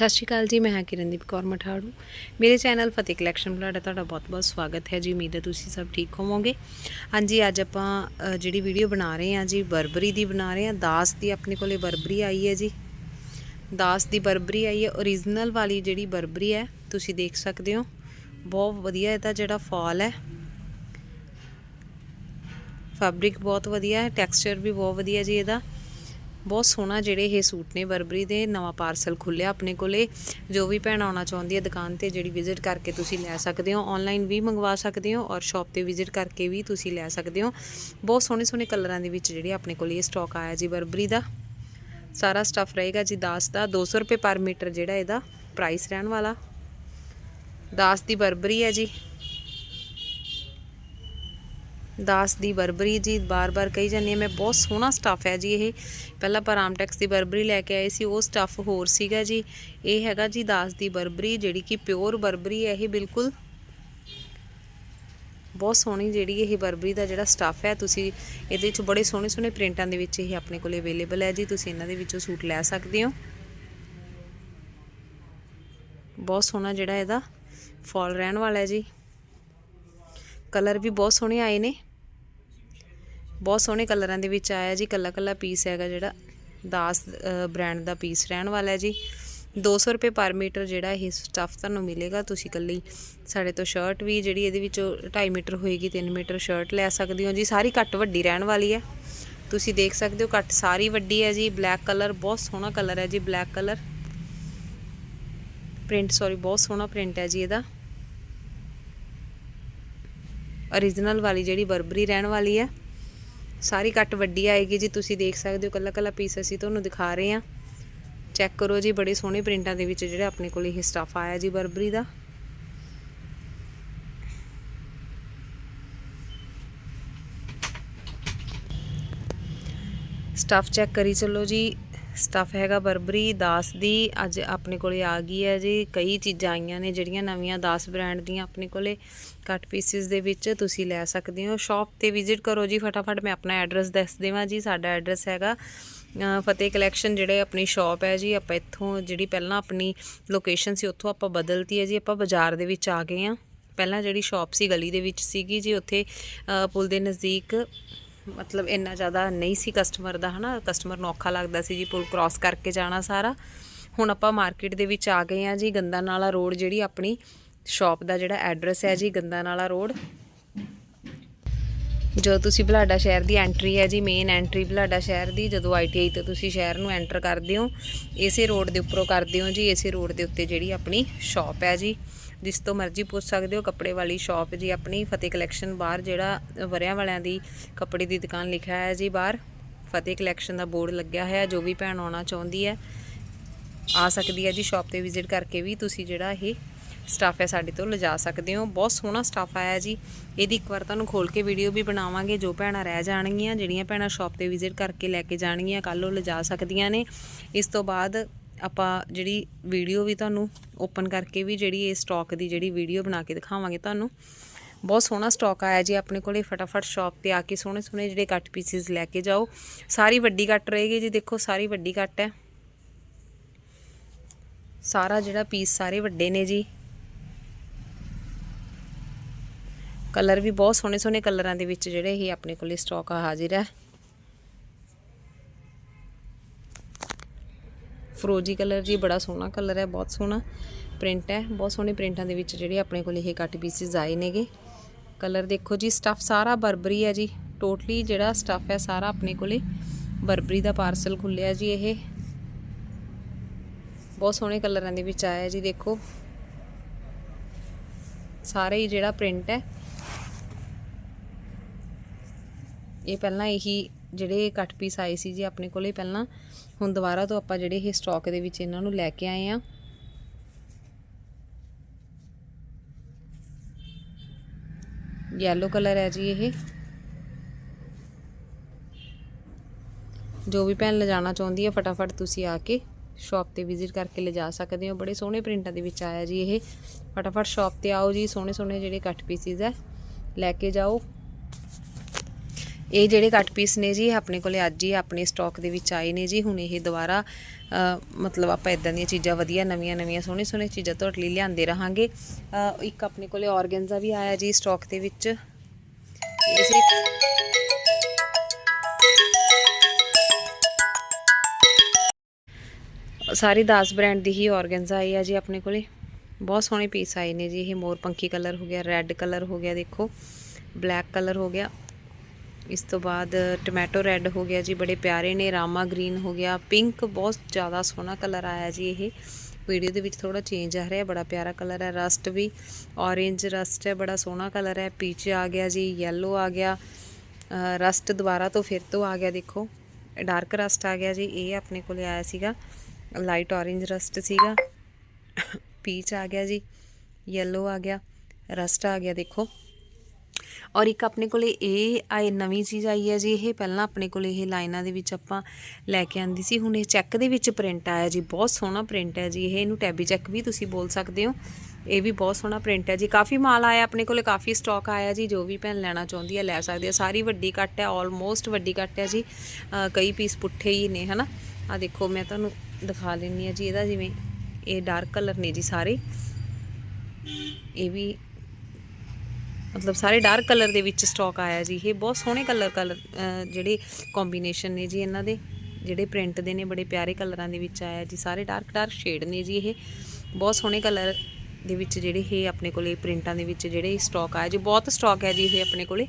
ਸਤਿ ਸ਼੍ਰੀ ਅਕਾਲ ਜੀ, ਮੈਂ ਹਾਂ ਕਿਰਨਦੀਪ ਕੌਰ ਮਠਾੜੂ। ਮੇਰੇ ਚੈਨਲ ਫਤਿਹ ਕਲੈਕਸ਼ਨ ਬਲਾਡਾ ਤੁਹਾਡਾ ਬਹੁਤ-ਬਹੁਤ ਸਵਾਗਤ ਹੈ ਜੀ। ਉਮੀਦ ਹੈ ਤੁਸੀਂ ਸਭ ਠੀਕ ਹੋਵੋਗੇ। ਹਾਂਜੀ, ਅੱਜ ਆਪਾਂ ਜਿਹੜੀ ਵੀਡੀਓ ਬਣਾ ਰਹੇ ਹਾਂ ਜੀ, ਬਰਬਰੀ ਦੀ ਬਣਾ ਰਹੇ ਹਾਂ। ਦਾਸ ਦੀ ਆਪਣੇ ਕੋਲੇ ਬਰਬਰੀ ਆਈ ਹੈ ਜੀ। ਦਾਸ ਦੀ ਬਰਬਰੀ ਆਈ ਹੈ। origignal ਵਾਲੀ ਜਿਹੜੀ ਬਰਬਰੀ ਹੈ, ਤੁਸੀਂ ਦੇਖ ਸਕਦੇ ਹੋ। ਬਹੁਤ ਵਧੀਆ ਇਹਦਾ ਜਿਹੜਾ ਫਾਲ ਹੈ। ਫੈਬਰਿਕ ਬਹੁਤ ਵਧੀਆ ਹੈ ਟੈਕਸਚਰ ਵੀ ਬਹੁਤ ਵਧੀਆ ਜੀ ਇਹਦਾ। ਬਹੁਤ ਸੋਹਣਾ ਜਿਹੜੇ ਇਹ ਸੂਟ ਨੇ ਬਰਬਰੀ ਦੇ, ਨਵਾਂ ਪਾਰਸਲ ਖੁੱਲਿਆ ਆਪਣੇ ਕੋਲੇ। ਜੋ ਵੀ ਭੈਣ ਆਉਣਾ ਚਾਹੁੰਦੀ ਹੈ ਦੁਕਾਨ ਤੇ ਜਿਹੜੀ ਵਿਜ਼ਿਟ ਕਰਕੇ ਤੁਸੀਂ ਲੈ ਸਕਦੇ ਹੋ। ਆਨਲਾਈਨ ਵੀ ਮੰਗਵਾ ਸਕਦੇ ਹੋ ਔਰ ਸ਼ਾਪ ਤੇ ਵਿਜ਼ਿਟ ਕਰਕੇ ਵੀ ਤੁਸੀਂ ਲੈ ਸਕਦੇ ਹੋ। ਬਹੁਤ ਸੋਹਣੇ ਸੋਹਣੇ ਕਲਰਾਂ ਦੇ ਵਿੱਚ ਜਿਹੜੇ ਆਪਣੇ ਕੋਲ ਇਹ ਸਟਾਕ ਆਇਆ ਜੀ ਬਰਬਰੀ ਦਾ। ਸਾਰਾ ਸਟਫ ਰਹੇਗਾ ਜੀ 10 ਦਾ। 200 ਰੁਪਏ ਪਰ ਮੀਟਰ ਜਿਹੜਾ ਇਹਦਾ ਪ੍ਰਾਈਸ ਰਹਿਣ ਵਾਲਾ। 10 ਦੀ ਬਰਬਰੀ ਹੈ ਜੀ। ਦਾਸ ਦੀ ਬਰਬਰੀ ਜੀ ਬਾਰ-ਬਾਰ ਕਹੀ ਜਾਂਦੀ ਹੈ, ਮੈਂ ਬਹੁਤ ਸੋਹਣਾ ਸਟਫ ਹੈ ਜੀ ਇਹ। ਪਹਿਲਾਂ ਆਪਾਂ ਰਾਮਟੈਕਸ ਦੀ ਬਰਬਰੀ ਲੈ ਕੇ ਆਏ ਸੀ, ਉਹ ਸਟਫ ਹੋਰ ਸੀਗਾ ਜੀ। ਇਹ ਹੈਗਾ ਜੀ ਦਾਸ ਦੀ ਬਰਬਰੀ, ਜਿਹੜੀ ਕਿ ਪਿਓਰ ਬਰਬਰੀ ਹੈ, ਇਹ ਬਿਲਕੁਲ ਬਹੁਤ ਸੋਹਣੀ ਜਿਹੜੀ ਇਹ ਬਰਬਰੀ ਦਾ ਜਿਹੜਾ ਸਟੱਫ ਹੈ। ਤੁਸੀਂ ਇਹਦੇ ਵਿੱਚ ਬੜੇ ਸੋਹਣੇ ਸੋਹਣੇ ਪ੍ਰਿੰਟਾਂ ਦੇ ਵਿੱਚ ਇਹ ਆਪਣੇ ਕੋਲੇ ਅਵੇਲੇਬਲ ਹੈ ਜੀ। ਤੁਸੀਂ ਇਹਨਾਂ ਦੇ ਵਿੱਚੋਂ ਸੂਟ ਲੈ ਸਕਦੇ ਹੋ। ਬਹੁਤ ਸੋਹਣਾ ਜਿਹੜਾ ਇਹਦਾ ਫਾਲ ਰਹਿਣ ਵਾਲਾ ਹੈ ਜੀ। ਕਲਰ ਵੀ ਬਹੁਤ ਸੋਹਣੇ ਆਏ ਨੇ। ਬਹੁਤ ਸੋਹਣੇ ਕਲਰਾਂ ਦੇ ਵਿੱਚ ਆਇਆ ਜੀ, ਕੱਲਾ ਕੱਲਾ ਪੀਸ ਹੈਗਾ ਜਿਹੜਾ, ਦਾਸ ਬ੍ਰਾਂਡ ਦਾ ਪੀਸ ਰਹਿਣ ਵਾਲਾ ਹੈ ਜੀ। 200 ਰੁਪਏ ਪਰ ਮੀਟਰ ਜਿਹੜਾ ਇਹ ਸਟਫ ਤੁਹਾਨੂੰ ਮਿਲੇਗਾ, ਤੁਸੀਂ ਕੱਲੀ ਸਾਡੇ ਤੋਂ ਸ਼ਰਟ ਵੀ ਜਿਹੜੀ ਇਹਦੇ ਵਿੱਚੋਂ 2.5 ਮੀਟਰ ਹੋਏਗੀ 3 ਮੀਟਰ ਸ਼ਰਟ ਲੈ ਸਕਦੇ ਹੋ ਜੀ। ਸਾਰੀ ਕੱਟ ਵੱਡੀ ਰਹਿਣ ਵਾਲੀ ਹੈ। ਤੁਸੀਂ ਦੇਖ ਸਕਦੇ ਹੋ ਕੱਟ ਸਾਰੀ ਵੱਡੀ ਹੈ ਜੀ। ਬਲੈਕ ਕਲਰ ਬਹੁਤ ਸੋਹਣਾ ਕਲਰ ਹੈ ਜੀ ਬਲੈਕ ਕਲਰ ਪ੍ਰਿੰਟ ਸੌਰੀ ਬਹੁਤ ਸੋਹਣਾ ਪ੍ਰਿੰਟ ਹੈ ਜੀ ਇਹਦਾ। origignal ਵਾਲੀ ਜਿਹੜੀ ਬਰਬਰੀ ਰਹਿਣ ਵਾਲੀ ਹੈ। ਸਾਰੀ ਕੱਟ ਵੱਡੀ ਆਏਗੀ ਜੀ, ਤੁਸੀਂ ਦੇਖ ਸਕਦੇ ਹੋ ਕੱਲਾ ਕੱਲਾ ਪੀਸ ਅਸੀਂ ਤੁਹਾਨੂੰ ਦਿਖਾ ਰਹੇ ਹਾਂ। ਚੈੱਕ ਕਰੋ ਜੀ, ਬੜੇ ਸੋਹਣੇ ਪ੍ਰਿੰਟਾਂ ਦੇ ਵਿੱਚ ਜਿਹੜਾ ਆਪਣੇ ਕੋਲ ਇਹ ਸਟਫ ਆਇਆ ਜੀ ਬਰਬਰੀ ਦਾ। ਸਟਫ ਚੈੱਕ ਕਰੀ ਚੱਲੋ ਜੀ। ਸਟਫ ਹੈਗਾ ਬਰਬਰੀ, ਦਾਸ ਦੀ, ਅੱਜ ਆਪਣੇ ਕੋਲੇ ਆ ਗਈ ਹੈ ਜੀ। ਕਈ ਚੀਜ਼ਾਂ ਆਈਆਂ ਨੇ ਜਿਹੜੀਆਂ ਨਵੀਆਂ ਦਾਸ ਬ੍ਰਾਂਡ ਦੀਆਂ ਆਪਣੇ ਕੋਲੇ ਕੱਟ ਪੀਸਿਸ ਦੇ ਵਿੱਚ ਤੁਸੀਂ ਲੈ ਸਕਦੇ ਹੋ। ਸ਼ਾਪ ਤੇ ਵਿਜ਼ਿਟ ਕਰੋ ਜੀ ਫਟਾਫਟ, ਮੈਂ ਆਪਣਾ ਐਡਰੈਸ ਦੱਸ ਦੇਵਾਂ ਜੀ, ਸਾਡਾ ਐਡਰੈਸ ਹੈਗਾ ਫਤਿਹ ਕਲੈਕਸ਼ਨ ਜਿਹੜੇ ਆਪਣੀ ਸ਼ਾਪ ਹੈ ਜੀ, ਆਪਾਂ ਇੱਥੋਂ ਜਿਹੜੀ ਪਹਿਲਾਂ ਆਪਣੀ ਲੋਕੇਸ਼ਨ ਸੀ, ਉੱਥੋਂ ਆਪਾਂ ਬਦਲਤੀ ਹੈ ਜੀ, ਆਪਾਂ ਬਾਜ਼ਾਰ ਦੇ ਵਿੱਚ ਆ ਗਏ ਆ ਪਹਿਲਾਂ ਜਿਹੜੀ ਸ਼ਾਪ ਸੀ, ਗਲੀ ਦੇ ਵਿੱਚ ਸੀਗੀ ਜੀ, ਉੱਥੇ ਪੁਲ ਦੇ ਨਜ਼ਦੀਕ ਮਤਲਬ ਇੰਨਾ ਜ਼ਿਆਦਾ ਨਹੀਂ ਸੀ ਕਸਟਮਰ ਦਾ, ਹਨਾ? ਕਸਟਮਰ ਨੂੰ ਔਖਾ ਲੱਗਦਾ ਸੀ ਜੀ, ਪੁਲ ਕ੍ਰਾਸ ਕਰਕੇ ਜਾਣਾ ਸਾਰਾ। ਹੁਣ ਆਪਾਂ ਮਾਰਕੀਟ ਦੇ ਵਿੱਚ ਆ ਗਏ ਆ ਜੀ ਗੰਦਾ ਨਾਲਾ ਰੋਡ ਜਿਹੜੀ ਆਪਣੀ ਸ਼ਾਪ ਦਾ ਜਿਹੜਾ ਐਡਰੈਸ ਹੈ ਜੀ ਗੰਦਾ ਨਾਲਾ ਰੋਡ ਜੋ ਤੁਸੀਂ ਬਲਾਡਾ ਸ਼ਹਿਰ ਦੀ ਐਂਟਰੀ ਹੈ ਜੀ ਮੇਨ ਐਂਟਰੀ ਬਲਾਡਾ ਸ਼ਹਿਰ ਦੀ, ਜਦੋਂ ਆਈਟੀਆਈ ਤੋਂ ਤੁਸੀਂ ਸ਼ਹਿਰ ਨੂੰ ਐਂਟਰ ਕਰਦੇ ਹੋ, ਇਸੇ ਰੋਡ ਦੇ ਉੱਪਰੋਂ ਕਰਦੇ ਹੋ ਜੀ, ਇਸੇ ਰੋਡ ਦੇ ਉੱਤੇ ਜਿਹੜੀ ਆਪਣੀ ਸ਼ਾਪ ਹੈ ਜੀ। ਜਿਸ ਤੋਂ ਮਰਜ਼ੀ ਪੁੱਛ ਸਕਦੇ ਹੋ, ਕੱਪੜੇ ਵਾਲੀ ਸ਼ਾਪ ਜੀ, ਆਪਣੀ ਫਤਿਹ ਕਲੈਕਸ਼ਨ ਬਾਹਰ ਜਿਹੜਾ ਵਰਿਆਂ ਵਾਲਿਆਂ ਦੀ ਕੱਪੜੇ ਦੀ ਦੁਕਾਨ ਲਿਖਿਆ ਹੈ ਜੀ ਬਾਹਰ। ਫਤਿਹ ਕਲੈਕਸ਼ਨ ਦਾ ਬੋਰਡ ਲੱਗਿਆ ਹੋਇਆ, ਜੋ ਵੀ ਭੈਣ ਆਉਣਾ ਚਾਹੁੰਦੀ ਹੈ, ਆ ਸਕਦੀ ਹੈ ਜੀ ਸ਼ਾਪ ਤੇ ਵਿਜ਼ਿਟ ਕਰਕੇ ਵੀ ਤੁਸੀਂ ਜਿਹੜਾ ਇਹ ਸਟਾਫ ਹੈ ਸਾਡੇ ਤੋਂ ਲਿਜਾ ਸਕਦੇ ਹੋ। ਬਹੁਤ ਸੋਹਣਾ ਸਟਾਫ ਆਇਆ ਜੀ। ਇਹਦੀ ਇੱਕ ਵਾਰ ਤੁਹਾਨੂੰ ਖੋਲ ਕੇ ਵੀਡੀਓ ਵੀ ਬਣਾਵਾਂਗੇ, ਜੋ ਭੈਣਾਂ ਰਹਿ ਜਾਣਗੀਆਂ, ਜਿਹੜੀਆਂ ਭੈਣਾਂ ਸ਼ਾਪ ਤੇ ਵਿਜ਼ਿਟ ਕਰਕੇ ਲੈ ਕੇ ਜਾਣਗੀਆਂ ਕੱਲ ਉਹ ਲਿਜਾ ਸਕਦੀਆਂ ਨੇ। ਇਸ ਤੋਂ ਬਾਅਦ ਆਪਾਂ ਜਿਹੜੀ ਵੀਡੀਓ ਵੀ ਤੁਹਾਨੂੰ ਓਪਨ ਕਰਕੇ ਵੀ ਜਿਹੜੀ ਇਹ ਸਟਾਕ ਦੀ ਜਿਹੜੀ ਵੀਡੀਓ ਬਣਾ ਕੇ ਦਿਖਾਵਾਂਗੇ ਤੁਹਾਨੂੰ। ਬਹੁਤ ਸੋਹਣਾ ਸਟਾਕ ਆਇਆ ਜੀ ਆਪਣੇ ਕੋਲੇ, ਫਟਾਫਟ ਸ਼ਾਪ ਤੇ ਆ ਕੇ ਸੋਹਣੇ ਸੋਹਣੇ ਜਿਹੜੇ ਕੱਟ ਪੀਸਿਸ ਲੈ ਕੇ ਜਾਓ। ਸਾਰੀ ਵੱਡੀ ਕੱਟ ਰਹੇਗੀ ਜੀ, ਦੇਖੋ ਸਾਰੀ ਵੱਡੀ ਕੱਟ ਹੈ। ਸਾਰਾ ਜਿਹੜਾ ਪੀਸ ਸਾਰੇ ਵੱਡੇ ਨੇ ਜੀ। ਕਲਰ ਵੀ ਬਹੁਤ ਸੋਹਣੇ ਸੋਹਣੇ ਕਲਰਾਂ ਦੇ ਵਿੱਚ ਜਿਹੜੇ ਇਹ ਆਪਣੇ ਕੋਲੇ ਸਟਾਕ ਹਾਜ਼ਰ ਹੈ। ਫਰੋਜੀ ਕਲਰ ਜੀ, ਬੜਾ ਸੋਹਣਾ ਕਲਰ ਹੈ, ਬਹੁਤ ਸੋਹਣਾ ਪ੍ਰਿੰਟ ਹੈ। ਬਹੁਤ ਸੋਹਣੇ ਪ੍ਰਿੰਟਾਂ ਦੇ ਵਿੱਚ ਜਿਹੜੇ ਆਪਣੇ ਕੋਲ ਇਹ ਕੱਟ ਪੀਸਿਸ ਆਏ ਨੇਗੇ। ਕਲਰ ਦੇਖੋ ਜੀ ਸਟਫ ਸਾਰਾ ਬਰਬਰੀ ਹੈ ਜੀ। ਟੋਟਲੀ ਜਿਹੜਾ ਸਟਫ ਹੈ, ਸਾਰਾ ਆਪਣੇ ਕੋਲੇ ਬਰਬਰੀ ਦਾ ਪਾਰਸਲ ਖੁੱਲਿਆ ਜੀ ਇਹ। ਬਹੁਤ ਸੋਹਣੇ ਕਲਰਾਂ ਦੇ ਵਿੱਚ ਆਇਆ ਜੀ, ਦੇਖੋ। ਸਾਰੇ ਹੀ ਜਿਹੜਾ ਪ੍ਰਿੰਟ ਹੈ, ਇਹ ਪਹਿਲਾਂ ਇਹੀ ਜਿਹੜੇ ਕੱਟ ਪੀਸ ਆਏ ਸੀ ਜੀ ਆਪਣੇ ਕੋਲੇ ਪਹਿਲਾਂ। ਹੁਣ ਦੁਬਾਰਾ ਤੋਂ ਆਪਾਂ ਜਿਹੜੇ ਇਹ ਸਟਾਕ ਦੇ ਵਿੱਚ ਇਹਨਾਂ ਨੂੰ ਲੈ ਕੇ ਆਏ ਆ ਯੈਲੋ ਕਲਰ ਹੈ ਜੀ ਇਹ। ਜੋ ਵੀ ਭੈਣ ਲਿਜਾਣਾ ਚਾਹੁੰਦੀ ਹੈ, ਫਟਾਫਟ ਤੁਸੀਂ ਆ ਕੇ ਸ਼ਾਪ ਤੇ ਵਿਜ਼ਿਟ ਕਰਕੇ ਲਿਜਾ ਸਕਦੇ ਹੋ। ਬੜੇ ਸੋਹਣੇ ਪ੍ਰਿੰਟਾਂ ਦੇ ਵਿੱਚ ਆਇਆ ਜੀ ਇਹ। ਫਟਾਫਟ ਸ਼ਾਪ ਤੇ ਆਓ ਜੀ ਸੋਹਣੇ ਸੋਹਣੇ ਜਿਹੜੇ ਕੱਟ ਪੀਸਿਸ ਹੈ। ਲੈ ਕੇ ਜਾਓ। ਇਹ ਜਿਹੜੇ ਕੱਟ ਪੀਸ ਨੇ ਜੀ ਆਪਣੇ ਕੋਲੇ ਅੱਜ ਹੀ ਆਪਣੇ ਸਟਾਕ ਦੇ ਵਿੱਚ ਆਏ ਨੇ ਜੀ ਹੁਣ ਇਹ ਦੁਬਾਰਾ ਅ, ਮਤਲਬ ਆਪਾਂ ਇਦਾਂ ਦੀਆਂ ਚੀਜ਼ਾਂ ਵਧੀਆ ਨਵੀਆਂ ਨਵੀਆਂ ਸੋਹਣੇ ਸੋਹਣੇ ਚੀਜ਼ਾਂ ਤੁਹਾਡੇ ਲਈ ਲਿਆਂਦੇ ਰਹਾਂਗੇ। ਅ, ਇੱਕ ਆਪਣੇ ਕੋਲੇ ਆਰਗੈਂਜ਼ਾ ਵੀ ਆਇਆ ਜੀ ਸਟਾਕ ਦੇ ਵਿੱਚ। ਇਹ ਸੀ ਸਾਰੀ ਦਾਸ ਬ੍ਰਾਂਡ ਦੀ ਹੀ ਆਰਗੈਂਜ਼ਾ ਆਈ ਆ ਜੀ ਆਪਣੇ ਕੋਲੇ। ਬਹੁਤ ਸੋਹਣੇ ਪੀਸ ਆਏ ਨੇ ਜੀ ਇਹ ਮੋਰ ਪੰਖੀ ਕਲਰ ਹੋ ਗਿਆ ਰੈੱਡ ਕਲਰ ਹੋ ਗਿਆ ਦੇਖੋ ਬਲੈਕ ਕਲਰ ਹੋ ਗਿਆ। ਇਸ ਤੋਂ ਬਾਅਦ ਟੋਮੈਟੋ ਰੈੱਡ ਹੋ ਗਿਆ ਜੀ ਬੜੇ ਪਿਆਰੇ ਨੇ ਰਾਮਾ ਗ੍ਰੀਨ ਹੋ ਗਿਆ ਪਿੰਕ ਬਹੁਤ ਜ਼ਿਆਦਾ ਸੋਹਣਾ ਕਲਰ ਆਇਆ ਜੀ ਇਹ ਵੀਡੀਓ ਦੇ ਵਿੱਚ ਥੋੜਾ ਚੇਂਜ ਆ ਰਿਹਾ ਬੜਾ ਪਿਆਰਾ ਕਲਰ ਹੈ ਰਸਟ ਵੀ ਔਰੇਂਜ ਰਸਟ ਹੈ ਬੜਾ ਸੋਹਣਾ ਕਲਰ ਹੈ ਪੀਚ ਆ ਗਿਆ ਜੀ ਯੈਲੋ ਆ ਗਿਆ ਰਸਟ ਦੁਬਾਰਾ ਤੋਂ ਫਿਰ ਤੋਂ ਆ ਗਿਆ ਦੇਖੋ ਡਾਰਕ ਰਸਟ ਆ ਗਿਆ ਜੀ ਇਹ ਆਪਣੇ ਕੋਲੇ ਆਇਆ ਸੀਗਾ ਲਾਈਟ ਔਰੇਂਜ ਰਸਟ ਸੀਗਾ ਪੀਚ ਆ ਗਿਆ ਜੀ ਯੈਲੋ ਆ ਗਿਆ ਰਸਟ ਆ ਗਿਆ ਦੇਖੋ ਔਰ ਇੱਕ ਆਪਣੇ ਕੋਲੇ ਇਹ ਆਏ ਨਵੀਂ ਚੀਜ਼ ਆਈ ਹੈ ਜੀ, ਇਹ ਪਹਿਲਾਂ ਆਪਣੇ ਕੋਲੇ ਇਹ ਲਾਈਨਾਂ ਦੇ ਵਿੱਚ ਆਪਾਂ ਲੈ ਕੇ ਆਂਦੀ ਸੀ। ਹੁਣ ਇਹ ਚੈੱਕ ਦੇ ਵਿੱਚ ਪ੍ਰਿੰਟ ਆਇਆ ਜੀ, ਬਹੁਤ ਸੋਹਣਾ ਪ੍ਰਿੰਟ ਹੈ ਜੀ। ਇਹ ਇਹਨੂੰ ਟੈਬੀ ਚੈੱਕ ਵੀ ਤੁਸੀਂ ਬੋਲ ਸਕਦੇ ਹੋ। ਇਹ ਵੀ ਬਹੁਤ ਸੋਹਣਾ ਪ੍ਰਿੰਟ ਹੈ ਜੀ। ਕਾਫੀ ਮਾਲ ਆਇਆ ਆਪਣੇ ਕੋਲੇ, ਕਾਫੀ ਸਟਾਕ ਆਇਆ ਜੀ। ਜੋ ਵੀ ਭੈਣ ਲੈਣਾ ਚਾਹੁੰਦੀ ਹੈ ਲੈ ਸਕਦੀ ਹੈ। ਸਾਰੀ ਵੱਡੀ ਕੱਟ ਹੈ ਆਲਮੋਸਟ ਵੱਡੀ ਕੱਟ ਹੈ ਜੀ। ਕਈ ਪੀਸ ਪੁੱਠੇ ਹੀ ਨੇ, ਹਨਾ। ਆ ਦੇਖੋ, ਮੈਂ ਤੁਹਾਨੂੰ ਦਿਖਾ ਲੈਂਦੀ ਆ ਜੀ, ਇਹਦਾ ਜਿਵੇਂ ਇਹ ਡਾਰਕ ਕਲਰ ਨੇ ਜੀ ਸਾਰੇ। ਇਹ ਵੀ ਮਤਲਬ ਸਾਰੇ ਡਾਰਕ ਕਲਰ ਦੇ ਵਿੱਚ ਸਟਾਕ ਆਇਆ ਜੀ। ਇਹ ਬਹੁਤ ਸੋਹਣੇ ਕਲਰ ਕਲਰ ਜਿਹੜੇ ਕੰਬੀਨੇਸ਼ਨ ਨੇ ਜੀ ਇਹਨਾਂ ਦੇ, ਜਿਹੜੇ ਪ੍ਰਿੰਟ ਦੇ ਨੇ, ਬੜੇ ਪਿਆਰੇ ਕਲਰਾਂ ਦੇ ਵਿੱਚ ਆਇਆ ਜੀ। ਸਾਰੇ ਡਾਰਕ ਡਾਰਕ ਸ਼ੇਡ ਨੇ ਜੀ ਇਹ। ਬਹੁਤ ਸੋਹਣੇ ਕਲਰ ਦੇ ਵਿੱਚ ਜਿਹੜੇ ਇਹ ਆਪਣੇ ਕੋਲੇ ਪ੍ਰਿੰਟਾਂ ਦੇ ਵਿੱਚ ਜਿਹੜੇ ਸਟਾਕ ਆਇਆ ਜੀ। ਬਹੁਤ ਸਟਾਕ ਹੈ ਜੀ ਇਹ ਆਪਣੇ ਕੋਲੇ।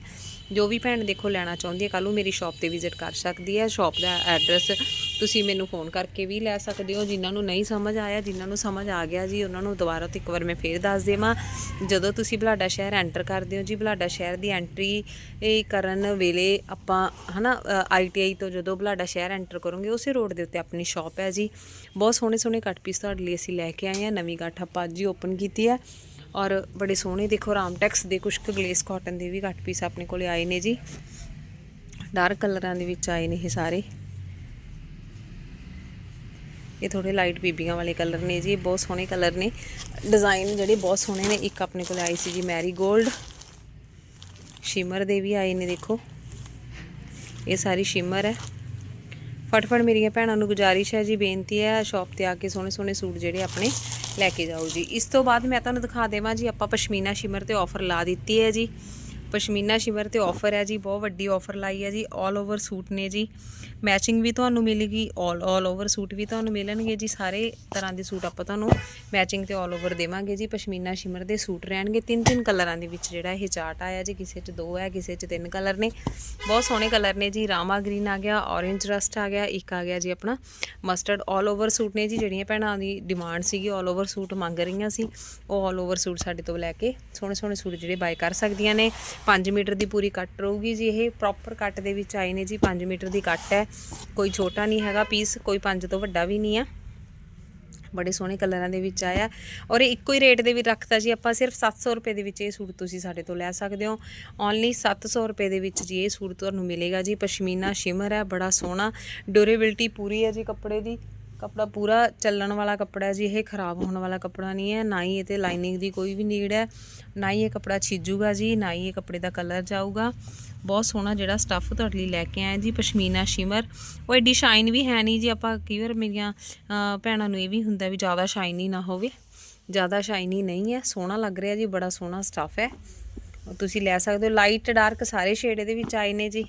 ਜੋ ਵੀ ਭੈਣ ਦੇਖੋ ਲੈਣਾ ਚਾਹੁੰਦੀ ਹੈ ਕੱਲ ਨੂੰ ਮੇਰੀ ਸ਼ਾਪ ਤੇ ਵਿਜ਼ਿਟ ਕਰ ਸਕਦੀ ਹੈ। ਸ਼ਾਪ ਦਾ ਐਡਰੈਸ ਤੁਸੀਂ ਮੈਨੂੰ ਫੋਨ ਕਰਕੇ ਵੀ ਲੈ ਸਕਦੇ ਹੋ। ਜਿਨ੍ਹਾਂ ਨੂੰ ਨਹੀਂ ਸਮਝ ਆਇਆ, ਜਿਨ੍ਹਾਂ ਨੂੰ ਸਮਝ ਆ ਗਿਆ ਜੀ, ਉਹਨਾਂ ਨੂੰ ਦੁਬਾਰਾ ਤੋਂ ਇੱਕ ਵਾਰ ਮੈਂ ਫੇਰ ਦੱਸ ਦੇਵਾਂ। ਜਦੋਂ ਤੁਸੀਂ ਬਲਾਡਾ ਸ਼ਹਿਰ ਐਂਟਰ ਕਰਦੇ ਹੋ ਜੀ, ਬਲਾਡਾ ਸ਼ਹਿਰ ਦੀ ਐਂਟਰੀ ਕਰਨ ਵੇਲੇ ਆਪਾਂ ਹਨਾ ਆਈਟੀਆਈ ਤੋਂ ਜਦੋਂ ਬਲਾਡਾ ਸ਼ਹਿਰ ਐਂਟਰ ਕਰੋਗੇ, ਉਸੇ ਰੋਡ ਦੇ ਉੱਤੇ ਆਪਣੀ ਸ਼ਾਪ ਹੈ ਜੀ। ਬਹੁਤ ਸੋਹਣੇ ਸੋਹਣੇ ਕੱਟ ਪੀਸ ਤੁਹਾਡੇ ਲਈ ਅਸੀਂ ਲੈ ਕੇ ਆਏ ਹਾਂ। ਨਵੀਂ ਗੱਠ ਆਪਾਂ ਅੱਜ ਹੀ ਓਪਨ ਕੀਤੀ ਹੈ। ਔਰ ਬੜੇ ਸੋਹਣੇ ਦੇਖੋ ਰਾਮਟੈਕਸ ਦੇ ਕੁਝ ਕੁ ਗਲੇਸ ਕਾਟਨ ਦੇ ਵੀ ਘੱਟ ਪੀਸ ਆਪਣੇ ਕੋਲੇ ਆਏ ਨੇ ਜੀ। ਡਾਰਕ ਕਲਰਾਂ ਦੇ ਵਿੱਚ ਆਏ ਨੇ ਇਹ ਸਾਰੇ। ਇਹ ਥੋੜੇ ਲਾਈਟ ਬੀਬੀਆਂ ਵਾਲੇ ਕਲਰ ਨੇ ਜੀ, ਇਹ ਬਹੁਤ ਸੋਹਣੇ ਕਲਰ ਨੇ। ਡਿਜ਼ਾਈਨ ਜਿਹੜੇ ਬਹੁਤ ਸੋਹਣੇ ਨੇ, ਇੱਕ ਆਪਣੇ ਕੋਲ ਆਈ ਸੀ ਜੀ ਮੈਰੀ 골ਡ ਸ਼ਿਮਰ ਦੇ ਵੀ ਆਏ ਨੇ ਦੇਖੋ। ਇਹ ਸਾਰੀ ਸ਼ਿਮਰ ਹੈ। ਫਟਫਟ ਮੇਰੀਆਂ ਭੈਣਾਂ ਨੂੰ ਗੁਜ਼ਾਰਿਸ਼ ਹੈ ਜੀ, ਬੇਨਤੀ ਹੈ ਸ਼ਾਪ ਤੇ ਆ ਕੇ ਸੋਹਣੇ ਸੋਹਣੇ ਸੂਟ ਜਿਹੜੇ ਆਪਣੇ ਲੈ ਕੇ ਜਾਓ ਜੀ। ਇਸ ਤੋਂ ਬਾਅਦ ਮੈਂ ਤੁਹਾਨੂੰ ਦਿਖਾ ਦੇਵਾਂ ਜੀ, ਆਪਾਂ ਪਸ਼ਮੀਨਾ ਸ਼ਿਮਰ ਤੇ ਆਫਰ ਲਾ ਦਿੱਤੀ ਹੈ ਜੀ। ਪਸ਼ਮੀਨਾ ਸ਼ਿਮਰ ਤੇ ਆਫਰ ਹੈ ਜੀ ਬਹੁਤ ਵੱਡੀ ਆਫਰ ਲਾਈ ਹੈ ਜੀ 올 ਓਵਰ ਸੂਟ ਨੇ ਜੀ ਮੈਚਿੰਗ ਵੀ ਤੁਹਾਨੂੰ ਮਿਲੇਗੀ 올 올 ਓਵਰ ਸੂਟ ਵੀ ਤੁਹਾਨੂੰ ਮਿਲਣਗੇ ਜੀ ਸਾਰੇ ਤਰ੍ਹਾਂ ਦੇ ਸੂਟ ਆਪਾਂ ਤੁਹਾਨੂੰ ਮੈਚਿੰਗ ਤੇ 올 ਓਵਰ ਦੇਵਾਂਗੇ ਜੀ ਪਸ਼ਮੀਨਾ ਸ਼ਿਮਰ ਦੇ ਸੂਟ ਰਹਿਣਗੇ ਤਿੰਨ ਤਿੰਨ ਕਲਰਾਂ ਦੇ ਵਿੱਚ ਜਿਹੜਾ ਇਹ ਚਾਰਟ ਆਇਆ ਜੀ ਕਿਸੇ 'ਚ ਦੋ ਹੈ ਕਿਸੇ 'ਚ ਤਿੰਨ ਕਲਰ ਨੇ ਬਹੁਤ ਸੋਹਣੇ ਕਲਰ ਨੇ ਜੀ ਰਾਮਾ ਗ੍ਰੀਨ ਆ ਗਿਆ ਔਰੇਂਜ ਰਸਟ ਆ ਗਿਆ ਇੱਕ ਆ ਗਿਆ ਜੀ ਆਪਣਾ ਮਸਟਰਡ 올 ਓਵਰ ਸੂਟ ਨੇ ਜੀ ਜਿਹੜੀਆਂ ਭੈਣਾਂ ਦੀ ਡਿਮਾਂਡ ਸੀਗੀ 올 ਓਵਰ ਸੂਟ ਮੰਗ ਰਹੀਆਂ ਸੀ ਉਹ 올 ਓਵਰ ਸੂਟ ਸਾਡੇ ਤੋਂ ਲੈ ਕੇ ਸੋਹਣੇ ਸੋਹਣੇ ਸੂਟ ਜਿਹੜੇ ਬਾਈ ਕਰ ਸਕਦੀਆਂ ਨੇ 5 ਮੀਟਰ ਦੀ ਪੂਰੀ ਕੱਟ ਰਹੂਗੀ ਜੀ, ਇਹ ਪ੍ਰੋਪਰ ਕੱਟ ਦੇ ਵਿੱਚ ਆਏ ਨੇ ਜੀ 5 ਮੀਟਰ ਦੀ ਕੱਟ ਹੈ। ਕੋਈ ਛੋਟਾ ਨਹੀਂ ਹੈਗਾ ਪੀਸ ਕੋਈ 5 ਤੋਂ ਵੱਡਾ ਵੀ ਨਹੀਂ ਆ ਬੜੇ ਸੋਹਣੇ ਕਲਰਾਂ ਦੇ ਵਿੱਚ ਆਇਆ। ਔਰ ਇਹ ਇੱਕੋ ਹੀ ਰੇਟ ਦੇ ਵੀ ਰੱਖਤਾ ਜੀ, ਆਪਾਂ ਸਿਰਫ 700 ਰੁਪਏ ਦੇ ਵਿੱਚ ਇਹ ਸੂਟ ਤੁਸੀਂ ਸਾਡੇ ਤੋਂ ਲੈ ਸਕਦੇ ਹੋ। ਓਨਲੀ 700 ਰੁਪਏ ਦੇ ਵਿੱਚ ਜੀ, ਇਹ ਸੂਟ ਤੁਹਾਨੂੰ ਮਿਲੇਗਾ ਜੀ। ਪਸ਼ਮੀਨਾ ਸ਼ਿਮਰ ਹੈ, ਬੜਾ ਸੋਹਣਾ। ਡਿਊਰੇਬਿਲਟੀ ਪੂਰੀ ਹੈ ਜੀ ਕੱਪੜੇ ਦੀ। ਕੱਪੜਾ ਪੂਰਾ ਚੱਲਣ ਵਾਲਾ ਕੱਪੜਾ ਹੈ ਜੀ, ਇਹ ਖਰਾਬ ਹੋਣ ਵਾਲਾ ਕੱਪੜਾ ਨਹੀਂ ਹੈ, ਨਾ ਹੀ ਇਹ ਤੇ ਲਾਈਨਿੰਗ ਦੀ ਕੋਈ ਵੀ ਨੀਡ ਹੈ, ਨਾ ਹੀ ਇਹ ਕੱਪੜਾ ਛਿੱਜੂਗਾ ਜੀ, ਨਾ ਹੀ ਇਹ ਕੱਪੜੇ ਦਾ ਕਲਰ ਜਾਊਗਾ। ਬਹੁਤ ਸੋਹਣਾ ਜਿਹੜਾ ਸਟੱਫ ਤੁਹਾਡੇ ਲਈ ਲੈ ਕੇ ਆਇਆ ਜੀ, ਪਸ਼ਮੀਨਾ ਸ਼ਿਮਰ ਉਹ ਐਡੀ ਸ਼ਾਈਨ ਵੀ ਹੈ ਨਹੀਂ ਜੀ, ਆਪਾਂ ਕਈ ਵਾਰ ਮੇਰੀਆਂ ਭੈਣਾਂ ਨੂੰ ਇਹ ਵੀ ਹੁੰਦਾ ਵੀ ਜ਼ਿਆਦਾ ਸ਼ਾਈਨੀ ਨਾ ਹੋਵੇ, ਜ਼ਿਆਦਾ ਸ਼ਾਈਨੀ ਨਹੀਂ ਹੈ, ਸੋਹਣਾ ਲੱਗ ਰਿਹਾ ਜੀ, ਬੜਾ ਸੋਹਣਾ ਸਟੱਫ ਹੈ। ਤੁਸੀਂ ਲੈ ਸਕਦੇ ਹੋ ਲਾਈਟ ਡਾਰਕ ਸਾਰੇ ਸ਼ੇਡ ਇਹਦੇ ਵਿੱਚ ਆਏ ਨੇ ਜੀ।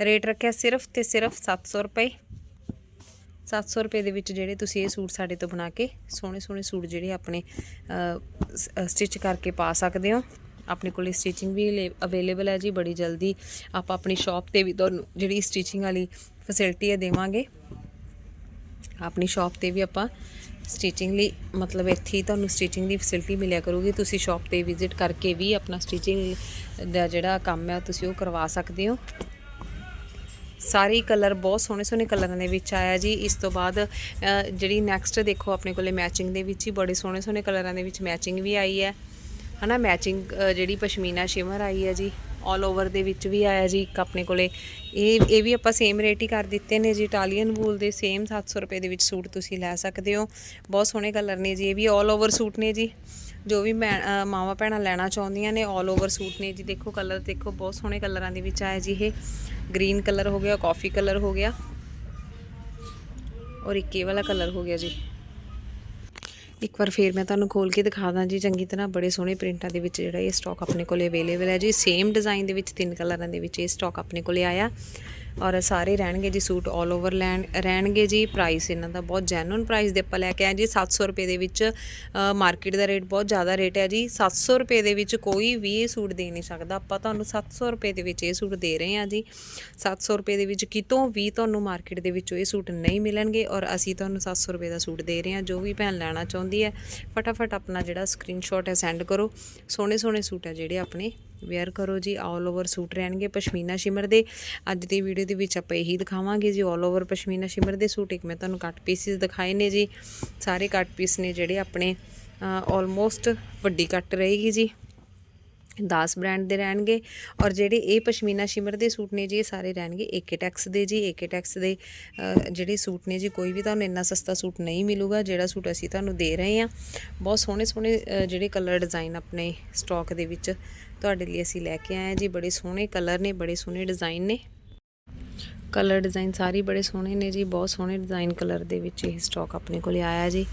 ਰੇਟ ਰੱਖਿਆ ਸਿਰਫ ਤੇ ਸਿਰਫ 700 ਰੁਪਏ। 700 ਰੁਪਏ ਦੇ ਵਿੱਚ ਜਿਹੜੇ ਤੁਸੀਂ ਇਹ ਸੂਟ ਸਾਡੇ ਤੋਂ ਬਣਾ ਕੇ ਸੋਹਣੇ ਸੋਹਣੇ ਸੂਟ ਜਿਹੜੇ ਆਪਣੇ ਸਟਿਚ ਕਰਕੇ ਪਾ ਸਕਦੇ ਹੋ। ਆਪਣੇ ਕੋਲ ਸਟਿਚਿੰਗ ਵੀ ਅਵੇਲੇਬਲ ਹੈ ਜੀ, ਬੜੀ ਜਲਦੀ। ਆਪਾਂ ਆਪਣੀ ਸ਼ਾਪ ਤੇ ਵੀ ਤੁਹਾਨੂੰ ਜਿਹੜੀ ਸਟਿਚਿੰਗ ਵਾਲੀ ਫੈਸਿਲਿਟੀ ਹੈ ਦੇਵਾਂਗੇ। ਆਪਣੀ ਸ਼ਾਪ ਤੇ ਵੀ ਆਪਾਂ ਸਟਿਚਿੰਗ ਲਈ, ਮਤਲਬ ਇੱਥੇ ਹੀ ਤੁਹਾਨੂੰ ਸਟਿਚਿੰਗ ਦੀ ਫੈਸਿਲਿਟੀ ਮਿਲਿਆ ਕਰੂਗੀ। ਤੁਸੀਂ ਸ਼ਾਪ ਤੇ ਵਿਜ਼ਿਟ ਕਰਕੇ ਵੀ ਆਪਣਾ ਸਟਿਚਿੰਗ ਦਾ ਜਿਹੜਾ ਕੰਮ ਹੈ, ਤੁਸੀਂ ਉਹ ਕਰਵਾ ਸਕਦੇ ਹੋ। ਸਾਰੇ ਕਲਰ ਬਹੁਤ ਸੋਹਣੇ ਸੋਹਣੇ ਕਲਰਾਂ ਦੇ ਵਿੱਚ ਆਇਆ ਜੀ। ਇਸ ਤੋਂ ਬਾਅਦ ਜਿਹੜੀ ਨੈਕਸਟ ਦੇਖੋ ਆਪਣੇ ਕੋਲੇ ਮੈਚਿੰਗ ਦੇ ਵਿੱਚ ਹੀ ਬੜੇ ਸੋਹਣੇ ਸੋਹਣੇ ਕਲਰਾਂ ਦੇ ਵਿੱਚ ਮੈਚਿੰਗ ਵੀ ਆਈ ਹੈ। ਹਨਾ ਮੈਚਿੰਗ ਜਿਹੜੀ ਪਸ਼ਮੀਨਾ ਸ਼ਿਮਰ ਆਈ ਹੈ ਜੀ ਆਲ ਓਵਰ ਦੇ ਵਿੱਚ ਵੀ ਆਇਆ ਜੀ ਇੱਕ ਆਪਣੇ ਕੋਲੇ। ਇਹ ਇਹ ਵੀ ਆਪਾਂ ਸੇਮ ਰੇਟ ਹੀ ਕਰ ਦਿੱਤੇ ਨੇ ਜੀ। ਇਟਾਲੀਅਨ ਵੂਲ ਦੇ ਸੇਮ 700 ਰੁਪਏ ਦੇ ਵਿੱਚ ਸੂਟ ਤੁਸੀਂ ਲੈ ਸਕਦੇ ਹੋ। ਬਹੁਤ ਸੋਹਣੇ ਕਲਰ ਨੇ ਜੀ, ਇਹ ਵੀ ਆਲ ਓਵਰ ਸੂਟ ਨੇ ਜੀ। ਜੋ ਵੀ ਮੈਂ ਅ, ਮਾਵਾਂ ਭੈਣਾਂ ਲੈਣਾ ਚਾਹੁੰਦੀਆਂ ਨੇ ਆਲ ਓਵਰ ਸੂਟ ਨੇ ਜੀ। ਦੇਖੋ ਕਲਰ ਦੇਖੋ ਬਹੁਤ ਸੋਹਣੇ ਕਲਰਾਂ ਦੇ ਵਿੱਚ ਆਇਆ ਜੀ ਇਹ। ਗ੍ਰੀਨ ਕਲਰ ਹੋ ਗਿਆ ਕਾਫੀ ਕਲਰ ਹੋ ਗਿਆ। ਔਰ ਇੱਕ ਇਹ ਵਾਲਾ ਕਲਰ ਹੋ ਗਿਆ ਜੀ। ਇੱਕ ਵਾਰ ਫੇਰ ਮੈਂ ਤੁਹਾਨੂੰ ਖੋਲ ਕੇ ਦਿਖਾ ਦਾਂ ਜੀ ਚੰਗੀ ਤਰ੍ਹਾਂ ਬੜੇ ਸੋਹਣੇ ਪ੍ਰਿੰਟਾਂ ਦੇ ਵਿੱਚ ਜਿਹੜਾ ਇਹ ਸਟਾਕ ਆਪਣੇ ਕੋਲੇ ਅਵੇਲੇਬਲ ਹੈ ਜੀ। ਸੇਮ ਡਿਜ਼ਾਈਨ ਦੇ ਵਿੱਚ ਤਿੰਨ ਕਲਰਾਂ ਦੇ ਵਿੱਚ ਇਹ ਸਟਾਕ ਆਪਣੇ ਕੋਲੇ ਆਇਆ। ਔਰ ਸਾਰੇ ਰਹਿਣਗੇ ਜੀ ਸੂਟ 올 ਓਵਰ ਲੈਣ, ਰਹਿਣਗੇ ਜੀ ਪ੍ਰਾਈਸ ਇਹਨਾਂ ਦਾ ਬਹੁਤ ਜੈਨੂਨ ਪ੍ਰਾਈਸ ਦੇ ਆਪਾਂ ਲੈ ਕੇ ਆਏ ਜੀ। 700 ਰੁਪਏ ਦੇ ਵਿੱਚ ਮਾਰਕੀਟ ਦਾ ਰੇਟ ਬਹੁਤ ਜ਼ਿਆਦਾ ਰੇਟ ਹੈ ਜੀ। 700 ਰੁਪਏ ਦੇ ਵਿੱਚ ਕੋਈ ਵੀ ਇਹ ਸੂਟ ਦੇ ਨਹੀਂ ਸਕਦਾ। ਆਪਾਂ ਤੁਹਾਨੂੰ 700 ਰੁਪਏ ਦੇ ਵਿੱਚ ਇਹ ਸੂਟ ਦੇ ਰਹੇ ਹਾਂ ਜੀ। 700 ਰੁਪਏ ਦੇ ਵਿੱਚ ਕਿਤੋਂ ਵੀ ਤੁਹਾਨੂੰ ਮਾਰਕੀਟ ਦੇ ਵਿੱਚੋਂ ਇਹ ਸੂਟ ਨਹੀਂ ਮਿਲਣਗੇ ਔਰ ਅਸੀਂ ਤੁਹਾਨੂੰ 700 ਰੁਪਏ ਦਾ ਸੂਟ ਦੇ ਰਹੇ ਹਾਂ। ਜੋ ਵੀ ਭੈਣ ਲੈਣਾ ਚਾਹੁੰਦੀ ਹੈ, ਫਟਾਫਟ ਆਪਣਾ ਜਿਹੜਾ ਸਕਰੀਨਸ਼ਾਟ ਹੈ ਸੈਂਡ ਕਰੋ। ਸੋਹਣੇ ਸੋਹਣੇ ਸੂਟ ਹੈ ਜਿਹੜੇ ਆਪਣੇ ਵੇਅਰ ਕਰੋ ਜੀ ਆਲ ਓਵਰ ਸੂਟ ਰਹਿਣਗੇ ਪਸ਼ਮੀਨਾ ਸ਼ਿਮਰ ਦੇ। ਅੱਜ ਦੀ ਵੀਡੀਓ ਦੇ ਵਿੱਚ ਆਪਾਂ ਇਹੀ ਦਿਖਾਵਾਂਗੇ ਜੀ ਆਲ ਓਵਰ ਪਸ਼ਮੀਨਾ ਸ਼ਿਮਰ ਦੇ ਸੂਟ। ਇੱਕ ਮੈਂ ਤੁਹਾਨੂੰ ਕੱਟ ਪੀਸਿਸ ਦਿਖਾਏ ਨੇ ਜੀ। ਸਾਰੇ ਕੱਟ ਪੀਸ ਨੇ ਜਿਹੜੇ ਆਪਣੇ ਆਲਮੋਸਟ ਵੱਡੀ ਕੱਟ ਰਹੇਗੀ ਜੀ। 10 ਬ੍ਰਾਂਡ ਦੇ ਰਹਿਣਗੇ ਔਰ ਜਿਹੜੇ ਇਹ ਪਸ਼ਮੀਨਾ ਸ਼ਿਮਰ ਦੇ ਸੂਟ ਨੇ ਜੀ, ਇਹ ਸਾਰੇ ਰਹਿਣਗੇ ਏਕੇ ਟੈਕਸ ਦੇ ਜੀ ਏਕੇ ਟੈਕਸ ਦੇ ਜਿਹੜੇ ਸੂਟ ਨੇ ਜੀ, ਕੋਈ ਵੀ ਤੁਹਾਨੂੰ ਇੰਨਾ ਸਸਤਾ ਸੂਟ ਨਹੀਂ ਮਿਲੂਗਾ, ਜਿਹੜਾ ਸੂਟ ਅਸੀਂ ਤੁਹਾਨੂੰ ਦੇ ਰਹੇ ਹਾਂ। ਬਹੁਤ ਸੋਹਣੇ ਸੋਹਣੇ ਜਿਹੜੇ ਕਲਰ ਡਿਜ਼ਾਈਨ ਆਪਣੇ ਸਟਾਕ ਦੇ ਵਿੱਚ ਤੁਹਾਡੇ ਲਈ ਅਸੀਂ ਲੈ ਕੇ ਆਏ ਹਾਂ ਜੀ, ਬੜੇ ਸੋਹਣੇ ਕਲਰ ਨੇ, ਬੜੇ ਸੋਹਣੇ ਡਿਜ਼ਾਈਨ ਨੇ। ਕਲਰ ਡਿਜ਼ਾਈਨ ਸਾਰੇ ਬੜੇ ਸੋਹਣੇ ਨੇ ਜੀ, ਬਹੁਤ ਸੋਹਣੇ ਡਿਜ਼ਾਈਨ ਕਲਰ ਦੇ ਵਿੱਚ ਇਹ ਸਟਾਕ ਆਪਣੇ ਕੋਲ ਆਇਆ ਜੀ।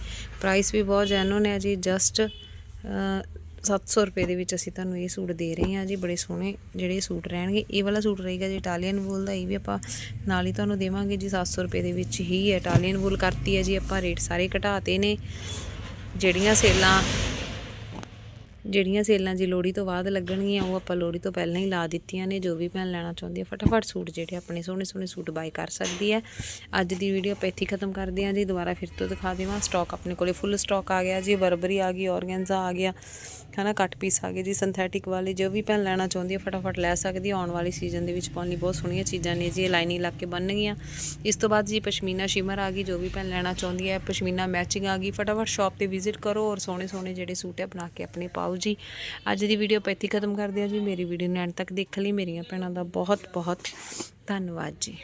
ਪ੍ਰਾਈਸ ਵੀ ਬਹੁਤ ਜੈਨੂਨ ਹੈ ਜੀ ਜਸਟ 700 ਰੁਪਏ ਦੇ ਵਿੱਚ ਅਸੀਂ ਤੁਹਾਨੂੰ ਇਹ ਸੂਟ ਦੇ ਰਹੇ ਹਾਂ ਜੀ, ਬੜੇ ਸੋਹਣੇ ਜਿਹੜੇ ਸੂਟ ਰਹਿਣਗੇ। ਇਹ ਵਾਲਾ ਸੂਟ ਰਹੇਗਾ ਜੀ ਇਟਾਲੀਅਨ ਵੂਲ ਦਾ, ਇਹ ਵੀ ਆਪਾਂ ਨਾਲ ਹੀ ਤੁਹਾਨੂੰ ਦੇਵਾਂਗੇ ਜੀ 700 ਰੁਪਏ ਦੇ ਵਿੱਚ ਹੀ ਇਟਾਲੀਅਨ ਵੂਲ ਕਰਤੀ ਹੈ ਜੀ, ਆਪਾਂ ਰੇਟ ਸਾਰੇ ਘਟਾਤੇ ਨੇ। ਜਿਹੜੀਆਂ ਸੇਲਾਂ ਜਿਹੜੀਆਂ ਸੇਲਾਂ ਜੀ ਲੋਹੜੀ ਤੋਂ ਬਾਅਦ ਲੱਗਣਗੀਆਂ, ਉਹ ਆਪਾਂ ਲੋਹੜੀ ਤੋਂ ਪਹਿਲਾਂ ਹੀ ਲਾ ਦਿੱਤੀਆਂ ਨੇ। ਜੋ ਵੀ ਭੈਣ ਲੈਣਾ ਚਾਹੁੰਦੀ ਹੈ ਫਟਾਫਟ ਸੂਟ ਜਿਹੜੇ ਆਪਣੇ ਸੋਹਣੇ ਸੋਹਣੇ ਸੂਟ ਬਾਈ ਕਰ ਸਕਦੀ ਹੈ। ਅੱਜ ਦੀ ਵੀਡੀਓ ਆਪਾਂ ਇੱਥੇ ਖਤਮ ਕਰਦੇ ਹਾਂ ਜੀ, ਦੁਬਾਰਾ ਫਿਰ ਤੋਂ ਦਿਖਾ ਦੇਵਾਂ। ਸਟਾਕ ਆਪਣੇ ਕੋਲੇ ਫੁੱਲ ਸਟਾਕ ਆ ਗਿਆ ਜੀ, ਬਰਬਰੀ ਆ ਗਈ ਔਰਗੈਂਜ਼ਾ ਆ ਗਿਆ। ਹਨਾ ਕੱਟ ਪੀਸ ਆ ਗਏ ਜੀ ਸਿੰਥੈਟਿਕ ਵਾਲੇ, ਜੋ ਵੀ ਭੈਣ ਲੈਣਾ ਚਾਹੁੰਦੀ ਹੈ ਫਟਾਫਟ ਲੈ ਸਕਦੀ ਹੈ ਆਉਣ ਵਾਲੀ ਸੀਜ਼ਨ ਦੇ ਵਿੱਚ ਪਾਉਣ ਲਈ ਬਹੁਤ ਸੋਹਣੀਆਂ ਚੀਜ਼ਾਂ ਨੇ ਜੀ, ਇਹ ਲਾਈਨਿੰਗ ਲੱਗ ਕੇ ਗਈਆਂ ਇਸ ਤੋਂ ਬਾਅਦ ਜੀ ਪਸ਼ਮੀਨਾ ਸ਼ਿਮਰ ਆ ਗਈ, ਜੋ ਵੀ ਭੈਣ ਲੈਣਾ ਚਾਹੁੰਦੀ ਹੈ ਪਸ਼ਮੀਨਾ ਮੈਚਿੰਗ ਆ ਗਈ। ਫਟਾਫਟ ਸ਼ਾਪ ਤੇ ਵਿਜ਼ਿਟ ਕਰੋ ਔਰ ਸੋਹਣੇ ਸੋਹਣੇ ਜਿਹੜੇ ਸੂਟ ਹੈ ਬਣਾ ਕੇ ਆਪਣੇ ਪਾਓ ਜੀ। ਅੱਜ ਦੀ ਵੀਡੀਓ ਆਪਾਂ ਇੱਥੇ ਖਤਮ ਕਰਦੇ ਹਾਂ ਜੀ। ਮੇਰੀ ਵੀਡੀਓ ਨੂੰ ਐਂਡ ਤੱਕ ਦੇਖਣ ਲਈ। ਮੇਰੀਆਂ ਭੈਣਾਂ ਦਾ ਬਹੁਤ ਬਹੁਤ ਧੰਨਵਾਦ ਜੀ।